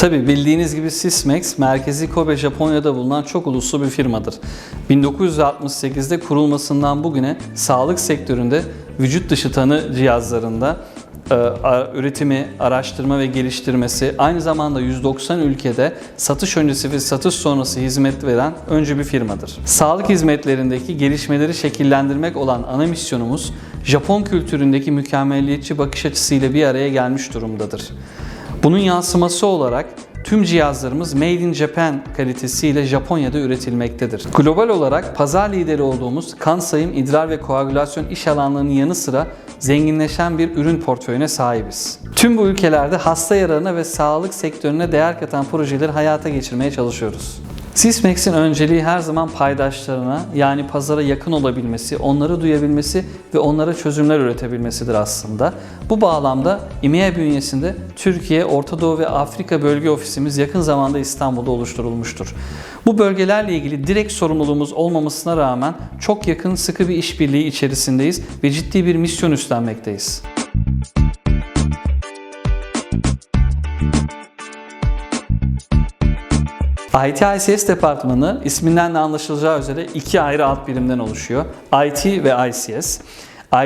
Tabii bildiğiniz gibi Sysmex, merkezi Kobe, Japonya'da bulunan çok uluslu bir firmadır. 1968'de kurulmasından bugüne sağlık sektöründe vücut dışı tanı cihazlarında e, üretimi, araştırma ve geliştirmesi, aynı zamanda 190 ülkede satış öncesi ve satış sonrası hizmet veren öncü bir firmadır. Sağlık hizmetlerindeki gelişmeleri şekillendirmek olan ana misyonumuz, Japon kültüründeki mükemmelliyetçi bakış açısıyla bir araya gelmiş durumdadır. Bunun yansıması olarak tüm cihazlarımız Made in Japan kalitesiyle Japonya'da üretilmektedir. Global olarak pazar lideri olduğumuz kan sayım, idrar ve koagülasyon iş alanlarının yanı sıra zenginleşen bir ürün portföyüne sahibiz. Tüm bu ülkelerde hasta yararına ve sağlık sektörüne değer katan projeleri hayata geçirmeye çalışıyoruz. Sysmex'in önceliği her zaman paydaşlarına yani pazara yakın olabilmesi, onları duyabilmesi ve onlara çözümler üretebilmesidir aslında. Bu bağlamda İMEA bünyesinde Türkiye, Orta Doğu ve Afrika bölge ofisimiz yakın zamanda İstanbul'da oluşturulmuştur. Bu bölgelerle ilgili direkt sorumluluğumuz olmamasına rağmen çok yakın sıkı bir işbirliği içerisindeyiz ve ciddi bir misyon üstlenmekteyiz. IT-ICS departmanı isminden de anlaşılacağı üzere iki ayrı alt birimden oluşuyor. IT ve ICS.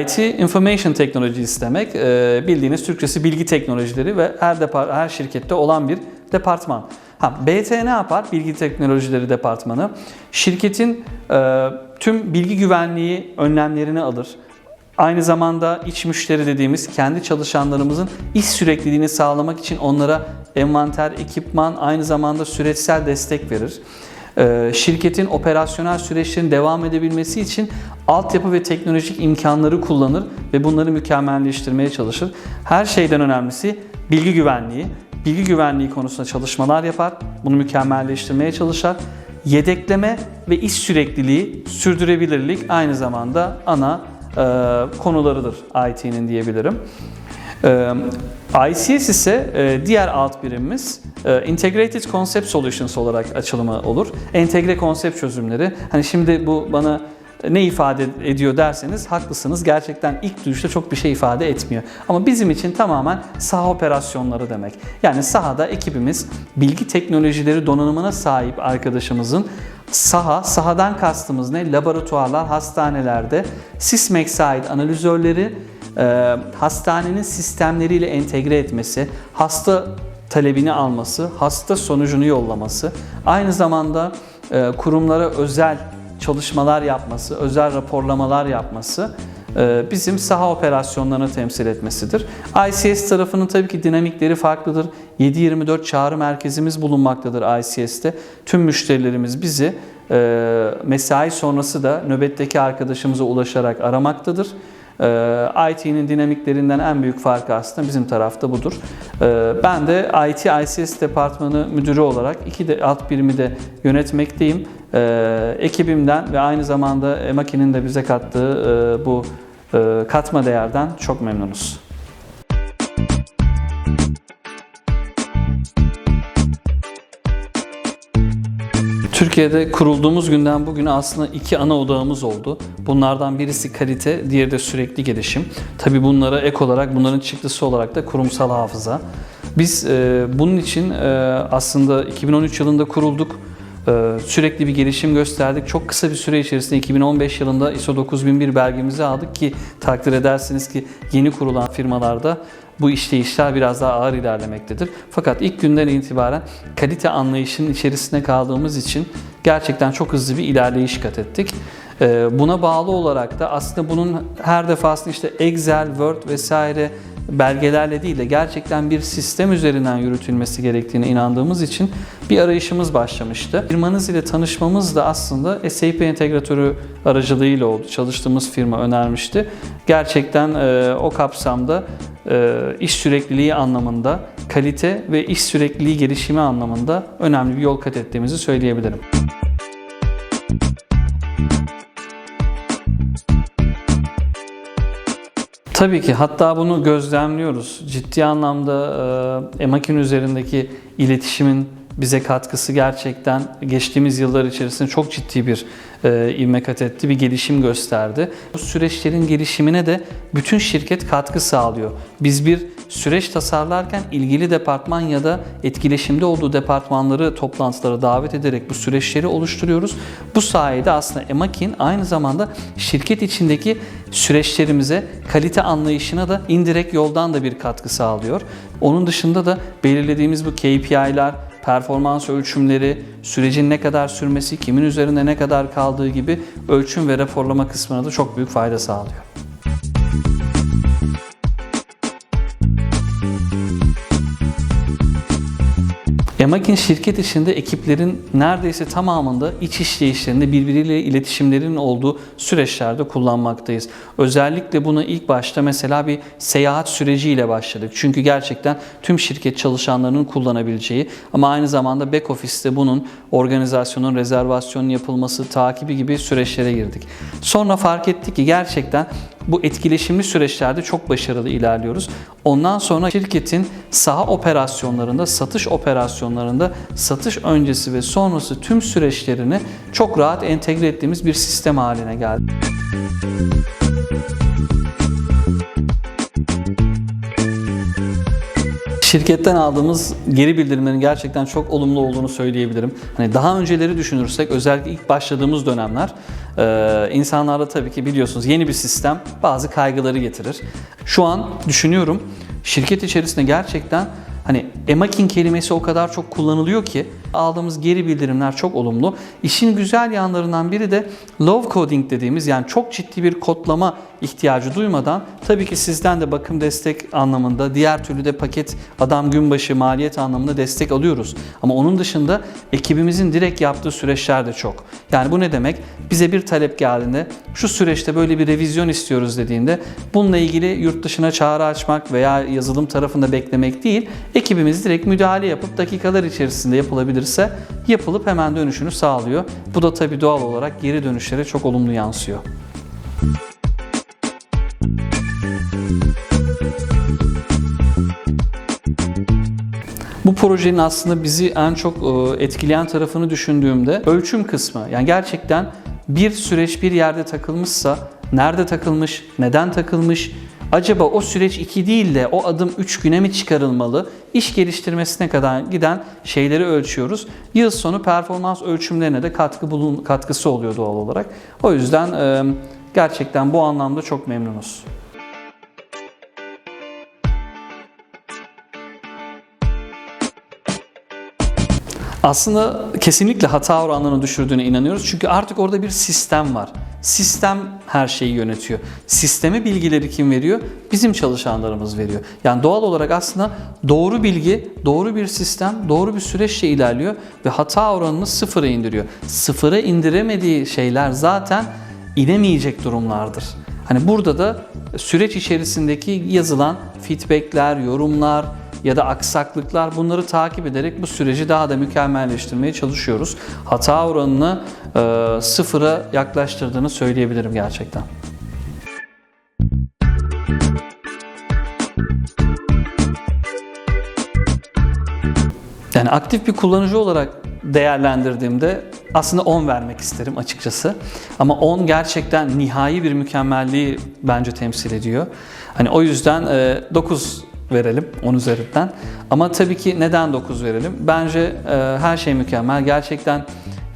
IT Information Technologies demek. Ee, Bildiğiniz Türkçesi bilgi teknolojileri ve her depar her şirkette olan bir departman. Ha, BT ne yapar? Bilgi Teknolojileri Departmanı. Şirketin e, tüm bilgi güvenliği önlemlerini alır. Aynı zamanda iç müşteri dediğimiz kendi çalışanlarımızın iş sürekliliğini sağlamak için onlara envanter, ekipman, aynı zamanda süreçsel destek verir. Ee, Şirketin operasyonel süreçlerin devam edebilmesi için altyapı ve teknolojik imkanları kullanır ve bunları mükemmelleştirmeye çalışır. Her şeyden önemlisi bilgi güvenliği. Bilgi güvenliği konusunda çalışmalar yapar, bunu mükemmelleştirmeye çalışır. Yedekleme ve iş sürekliliği, sürdürülebilirlik aynı zamanda ana konularıdır IT'nin diyebilirim. E, ICS ise e, diğer alt birimimiz e, Integrated Concept Solutions olarak açılımı olur. Entegre konsept çözümleri. Hani şimdi bu bana ne ifade ediyor derseniz haklısınız. Gerçekten ilk duyuşta çok bir şey ifade etmiyor. Ama bizim için tamamen saha operasyonları demek. Yani sahada ekibimiz bilgi teknolojileri donanımına sahip arkadaşımızın saha, sahadan kastımız ne? Laboratuvarlar, hastanelerde Sysmex'e ait analizörleri e, hastanenin sistemleriyle entegre etmesi, hasta talebini alması, hasta sonucunu yollaması, aynı zamanda e, kurumlara özel çalışmalar yapması, özel raporlamalar yapması e, bizim saha operasyonlarını temsil etmesidir. ICS tarafının tabii ki dinamikleri farklıdır. 7-24 çağrı merkezimiz bulunmaktadır ICS'te. Tüm müşterilerimiz bizi e, mesai sonrası da nöbetteki arkadaşımıza ulaşarak aramaktadır. Ee, IT'nin dinamiklerinden en büyük farkı aslında bizim tarafta budur. Ee, Ben de IT ICS departmanı müdürü olarak iki de alt birimi de yönetmekteyim. Ee, Ekibimden ve aynı zamanda Emaki'nin de bize kattığı e, bu e, katma değerden çok memnunuz. Türkiye'de kurulduğumuz günden bugüne aslında iki ana odağımız oldu. Bunlardan birisi kalite, diğeri de sürekli gelişim. Tabii bunlara ek olarak, bunların çıktısı olarak da kurumsal hafıza. Biz e, bunun için e, aslında 2013 yılında kurulduk. E, sürekli bir gelişim gösterdik. Çok kısa bir süre içerisinde 2015 yılında ISO 9001 belgemizi aldık ki takdir edersiniz ki yeni kurulan firmalarda bu işleyişler biraz daha ağır ilerlemektedir. Fakat ilk günden itibaren kalite anlayışının içerisinde kaldığımız için gerçekten çok hızlı bir ilerleyiş kat ettik. Ee, Buna bağlı olarak da aslında bunun her defasında işte Excel, Word vesaire belgelerle değil de gerçekten bir sistem üzerinden yürütülmesi gerektiğine inandığımız için bir arayışımız başlamıştı. Firmanız ile tanışmamız da aslında SAP entegratörü aracılığıyla oldu. Çalıştığımız firma önermişti. Gerçekten e, o kapsamda e, iş sürekliliği anlamında, kalite ve iş sürekliliği gelişimi anlamında önemli bir yol kat ettiğimizi söyleyebilirim. Tabii ki hatta bunu gözlemliyoruz. Ciddi anlamda e, Emakin üzerindeki iletişimin bize katkısı gerçekten geçtiğimiz yıllar içerisinde çok ciddi bir e, ivme kat etti, bir gelişim gösterdi. Bu süreçlerin gelişimine de bütün şirket katkı sağlıyor. Biz bir süreç tasarlarken ilgili departman ya da etkileşimde olduğu departmanları toplantılara davet ederek bu süreçleri oluşturuyoruz. Bu sayede aslında Emakin aynı zamanda şirket içindeki süreçlerimize, kalite anlayışına da indirekt yoldan da bir katkı sağlıyor. Onun dışında da belirlediğimiz bu KPI'ler, performans ölçümleri, sürecin ne kadar sürmesi, kimin üzerinde ne kadar kaldığı gibi ölçüm ve raporlama kısmına da çok büyük fayda sağlıyor. Emakin şirket içinde ekiplerin neredeyse tamamında iç işleyişlerinde birbiriyle iletişimlerin olduğu süreçlerde kullanmaktayız. Özellikle bunu ilk başta mesela bir seyahat süreciyle başladık. Çünkü gerçekten tüm şirket çalışanlarının kullanabileceği ama aynı zamanda back office'te bunun organizasyonun, rezervasyonun yapılması, takibi gibi süreçlere girdik. Sonra fark ettik ki gerçekten bu etkileşimli süreçlerde çok başarılı ilerliyoruz. Ondan sonra şirketin saha operasyonlarında, satış operasyonlarında satış öncesi ve sonrası tüm süreçlerini çok rahat entegre ettiğimiz bir sistem haline geldi. Şirketten aldığımız geri bildirimlerin gerçekten çok olumlu olduğunu söyleyebilirim. Hani daha önceleri düşünürsek özellikle ilk başladığımız dönemler e, insanlarda tabii ki biliyorsunuz yeni bir sistem bazı kaygıları getirir. Şu an düşünüyorum şirket içerisinde gerçekten Hani emakin kelimesi o kadar çok kullanılıyor ki aldığımız geri bildirimler çok olumlu. İşin güzel yanlarından biri de low coding dediğimiz yani çok ciddi bir kodlama ihtiyacı duymadan tabii ki sizden de bakım destek anlamında diğer türlü de paket adam gün başı maliyet anlamında destek alıyoruz. Ama onun dışında ekibimizin direkt yaptığı süreçler de çok. Yani bu ne demek? Bize bir talep geldiğinde şu süreçte böyle bir revizyon istiyoruz dediğinde bununla ilgili yurt dışına çağrı açmak veya yazılım tarafında beklemek değil ekibimiz direkt müdahale yapıp dakikalar içerisinde yapılabilirse yapılıp hemen dönüşünü sağlıyor. Bu da tabii doğal olarak geri dönüşlere çok olumlu yansıyor. Bu projenin aslında bizi en çok e, etkileyen tarafını düşündüğümde ölçüm kısmı. Yani gerçekten bir süreç bir yerde takılmışsa nerede takılmış, neden takılmış, acaba o süreç 2 değil de o adım 3 güne mi çıkarılmalı? İş geliştirmesine kadar giden şeyleri ölçüyoruz. Yıl sonu performans ölçümlerine de katkı bulun, katkısı oluyor doğal olarak. O yüzden e, gerçekten bu anlamda çok memnunuz. Aslında kesinlikle hata oranlarını düşürdüğüne inanıyoruz. Çünkü artık orada bir sistem var. Sistem her şeyi yönetiyor. Sisteme bilgileri kim veriyor? Bizim çalışanlarımız veriyor. Yani doğal olarak aslında doğru bilgi, doğru bir sistem, doğru bir süreçle ilerliyor ve hata oranını sıfıra indiriyor. Sıfıra indiremediği şeyler zaten inemeyecek durumlardır. Hani burada da süreç içerisindeki yazılan feedbackler, yorumlar, ya da aksaklıklar bunları takip ederek bu süreci daha da mükemmelleştirmeye çalışıyoruz. Hata oranını e, sıfıra yaklaştırdığını söyleyebilirim gerçekten. Yani aktif bir kullanıcı olarak değerlendirdiğimde aslında 10 vermek isterim açıkçası. Ama 10 gerçekten nihai bir mükemmelliği bence temsil ediyor. Hani o yüzden 9 verelim 10 üzerinden. Ama tabii ki neden 9 verelim? Bence e, her şey mükemmel. Gerçekten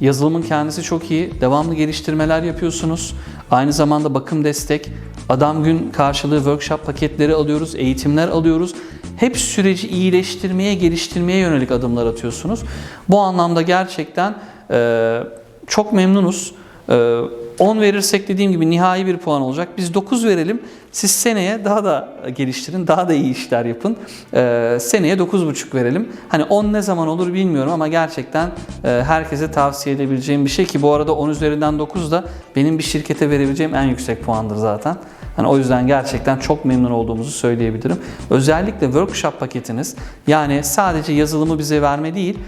yazılımın kendisi çok iyi. Devamlı geliştirmeler yapıyorsunuz. Aynı zamanda bakım destek, adam gün karşılığı workshop paketleri alıyoruz, eğitimler alıyoruz. Hep süreci iyileştirmeye, geliştirmeye yönelik adımlar atıyorsunuz. Bu anlamda gerçekten e, çok memnunuz. E, 10 verirsek dediğim gibi nihai bir puan olacak. Biz 9 verelim. Siz seneye daha da geliştirin, daha da iyi işler yapın. Ee, seneye 9,5 verelim. Hani 10 ne zaman olur bilmiyorum ama gerçekten e, herkese tavsiye edebileceğim bir şey ki bu arada 10 üzerinden 9 da benim bir şirkete verebileceğim en yüksek puandır zaten. Hani o yüzden gerçekten çok memnun olduğumuzu söyleyebilirim. Özellikle workshop paketiniz yani sadece yazılımı bize verme değil,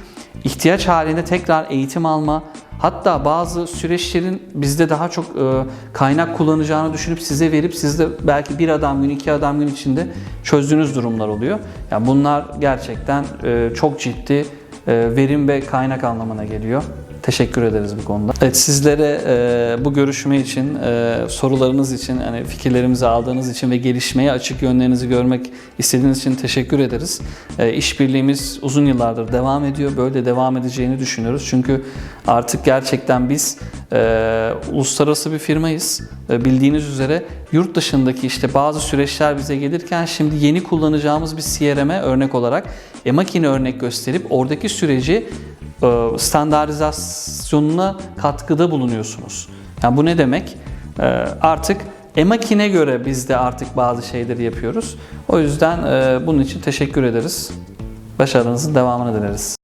ihtiyaç halinde tekrar eğitim alma, Hatta bazı süreçlerin bizde daha çok e, kaynak kullanacağını düşünüp size verip siz de belki bir adam gün, iki adam gün içinde çözdüğünüz durumlar oluyor. Yani bunlar gerçekten e, çok ciddi e, verim ve kaynak anlamına geliyor. Teşekkür ederiz bu konuda. Evet sizlere e, bu görüşme için, e, sorularınız için, hani fikirlerimizi aldığınız için ve gelişmeye açık yönlerinizi görmek istediğiniz için teşekkür ederiz. E, işbirliğimiz uzun yıllardır devam ediyor. Böyle devam edeceğini düşünüyoruz. Çünkü artık gerçekten biz e, uluslararası bir firmayız. E, bildiğiniz üzere yurt dışındaki işte bazı süreçler bize gelirken şimdi yeni kullanacağımız bir CRM'e örnek olarak e-makine örnek gösterip oradaki süreci standartizasyonuna katkıda bulunuyorsunuz. Yani bu ne demek? E, Artık e-makine göre biz de artık bazı şeyleri yapıyoruz. O yüzden e, bunun için teşekkür ederiz. Başarınızın devamını dileriz.